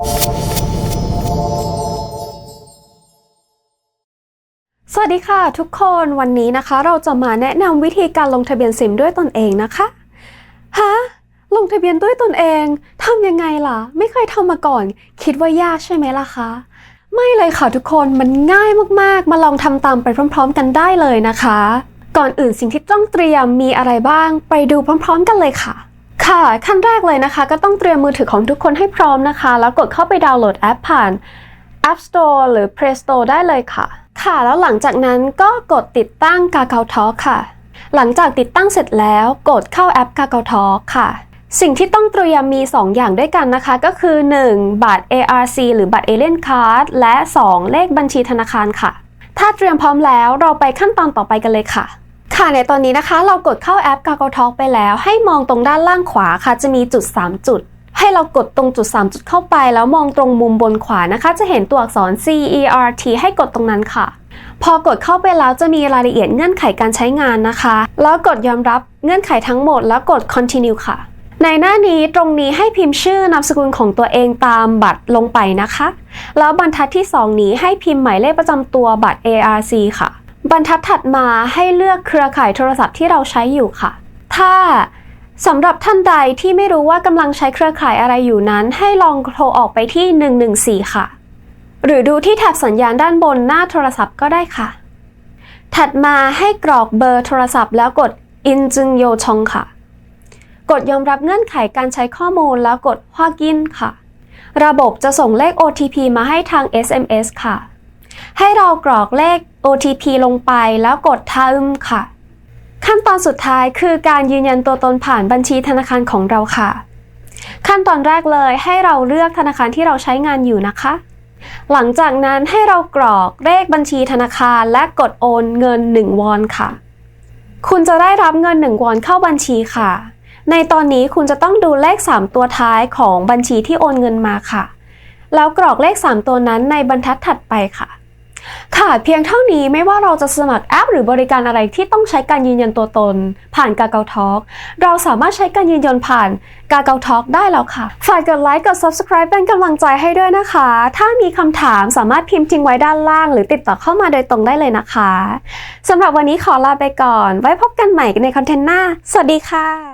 สวัสดีค่ะทุกคนวันนี้นะคะ เราจะมาแนะนำวิธีการลงทะเบียนซิมด้วยตนเองนะคะฮะลงทะเบียนด้วยตนเองทำยังไงล่ะ ไม่เคยทำมาก่อน คิดว่ายากใช่ไหมล่ะคะไม่เลยค่ะทุกคนมันง่ายมากๆ มาลองทำตามไปพร้อม ๆ กันได้เลยนะคะ ก่อนอื่นสิ่งที่ต้องเตรียมมีอะไรบ้าง ไปดูพร้อม ๆ กันเลยค่ะ ค่ะขั้นแรกเลยนะคะ ก็ต้องเตรียมมือถือของทุกคนให้พร้อมนะคะ แล้วกดเข้าไปดาวน์โหลดแอปผ่าน App Store หรือ Play Store ได้เลยค่ะ ค่ะ แล้วหลังจากนั้นก็กดติดตั้ง Kakao Talk ค่ะ หลังจากติดตั้งเสร็จแล้วกดเข้าแอป Kakao Talk ค่ะ สิ่งที่ต้องเตรียมมี 2 อย่างด้วยกันนะคะ ก็คือ 1. บัตร ARC หรือบัตร Alien Card และ 2. เลขบัญชีธนาคารค่ะ ถ้าเตรียมพร้อมแล้วเราไปขั้นตอนต่อไปกันเลยค่ะ ค่ะในตอนนี้นะคะ เรากดเข้าแอป Kakao Talk ไปแล้ว ให้มองตรงด้านล่างขวาค่ะ จะมีจุด 3 จุด ให้เรากดตรงจุด 3 จุดเข้าไป แล้วมองตรงมุมบนขวานะคะ จะเห็นตัวอักษร C E R T ให้กดตรงนั้นค่ะ พอกดเข้าไปแล้วจะมีรายละเอียดเงื่อนไขการใช้งานนะคะ แล้วกดยอมรับเงื่อนไขทั้งหมด แล้วกด continue ค่ะ ในหน้านี้ตรงนี้ให้พิมพ์ชื่อนามสกุลของตัวเองตามบัตรลงไปนะคะ แล้วบรรทัดที่ 2 นี้ให้พิมพ์หมายเลขประจำตัวบัตร ARC ค่ะ บรรทัดถัดมาให้เลือกเครือข่ายโทรศัพท์ที่เราใช้อยู่ค่ะ ถ้าสำหรับท่านใดที่ไม่รู้ว่ากำลังใช้เครือข่ายอะไรอยู่นั้น ให้ลองโทรออกไปที่ 114 ค่ะ หรือดูที่แถบสัญญาณด้านบนหน้าโทรศัพท์ก็ได้ค่ะ ถัดมาให้กรอกเบอร์โทรศัพท์แล้วกดอินจึงโยชงค่ะ กดยอมรับเงื่อนไขการใช้ข้อมูลแล้วกดฮวากินค่ะ ระบบจะส่งเลข OTP มาให้ทาง SMS ค่ะ ให้เรากรอกเลข OTP ลงไปแล้วกดทาอึมค่ะ ขั้นตอนสุดท้ายคือการยืนยันตัวตนผ่านบัญชีธนาคารของเราค่ะ ขั้นตอนแรกเลยให้เราเลือกธนาคารที่เราใช้งานอยู่นะคะ หลังจากนั้นให้เรากรอกเลขบัญชีธนาคารและกดโอนเงิน 1 วอนค่ะ คุณจะได้รับเงิน 1 วอนเข้าบัญชีค่ะ ในตอนนี้คุณจะต้องดูเลข 3 ตัวท้ายของบัญชีที่โอนเงินมาค่ะ แล้วกรอกเลข 3 ตัวนั้นในบรรทัดถัดไปค่ะ ค่ะเพียงเท่านี้ไม่ว่าเราจะสมัครแอป หรือบริการอะไรที่ต้องใช้การยืนยันตัวตน ผ่านกาเกาทอ k เราสามารถใช้การยืนยันผ่านกาเกาทอ k ได้แล้วค่ะ ฝากกดไลค์กด subscribe เป็นกำลังใจให้ด้วยนะคะ ถ้ามีคำถามสามารถพิมพ์ทิ้งไว้ด้านล่าง หรือติดต่อเข้ามาโดยตรงได้เลยนะคะสำหรับวันนี้ขอลาไปก่อน ไว้พบกันใหม่ในคอนเทนต์หน้า สวัสดีค่ะ